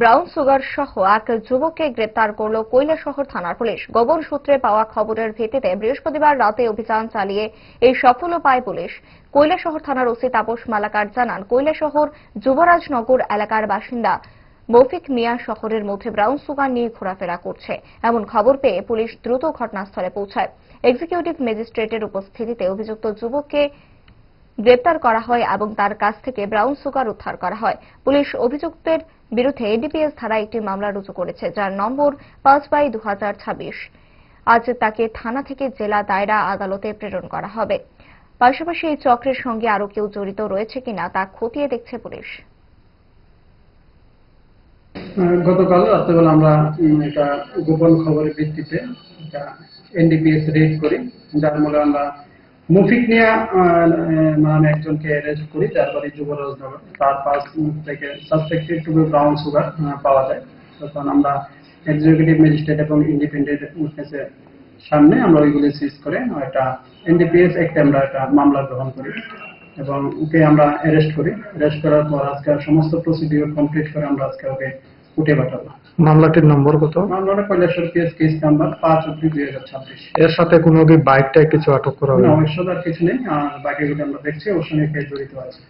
Brown sugar সহ এক যুবককে গ্রেপ্তার করল কৈলাসহর থানার পুলিশ। গোপন সূত্রে পাওয়া খবরের ভিত্তিতে বৃহস্পতিবার রাতে অভিযান চালিয়ে এই সাফল্য পায় পুলিশ কৈলাসহর থানার ওসি তাপস মালাকার জানান কৈলাসহর যুবরাজনগর এলাকার বাসিন্দা মৌফিক মিয়া শহরের মধ্যে ব্রাউন সুগার নিয়ে ঘোরাফেরা করছে। এমন খবর পেয়ে পুলিশ দ্রুত ঘটনাস্থলে পৌঁছায়। এক্সিকিউটিভ ম্যাজিস্ট্রেটের উপস্থিতিতে অভিযুক্ত যুবককে গ্রেপ্তার করা হয় এবং তার কাছ থেকে ব্রাউন সুগার উদ্ধার করা হয়। পুলিশ অভিযুক্তের বিরুদ্ধে এনডিপিএস ধারায় একটি মামলা রুজু করেছে, যার নম্বর পাঁচ বাই দু আজ তাকে থানা থেকে জেলা দায়রা আদালতে প্রেরণ করা হবে। পাশাপাশি এই চক্রের সঙ্গে আরও কেউ জড়িত রয়েছে কিনা তা খতিয়ে দেখছে পুলিশ। গতকাল রাত্রেবেলা আমরা একটা গোপন খবরের ভিত্তিতে এনডিপিএস রেড করি, যার মূলে আমরা মুফিক নিয়া নামে একজনকে অ্যারেস্ট করি, যার বাড়ি যুবরাজনগর তার পাশ থেকে suspected to be brown sugar পাওয়া যায়। তখন আমরা এক্সিকিউটিভ ম্যাজিস্ট্রেট এবং ইন্ডিপেন্ডেন্ট উইটনেসের সামনে আমরা ওইগুলি সিজ করে একটা এনডিপিএস একটা আমরা একটা মামলা গ্রহণ করি এবং ওকে আমরা অ্যারেস্ট করি। অ্যারেস্ট করার পর আজকে সমস্ত প্রসিডিওর কমপ্লিট করে আমরা আজকে ওকে মামলাটির নম্বর কত? মামলাটা কৈলাসর পিএস কেস নাম্বার পাঁচ অব্দি দুই হাজার ছাব্বিশ। এর সাথে কোনো কি বাইকটায় কিছু আটক করা হবে না ওই আর কিছু নেই আর বাকিগুলো আমরা দেখছি ওর সঙ্গে কে জড়িত আছে।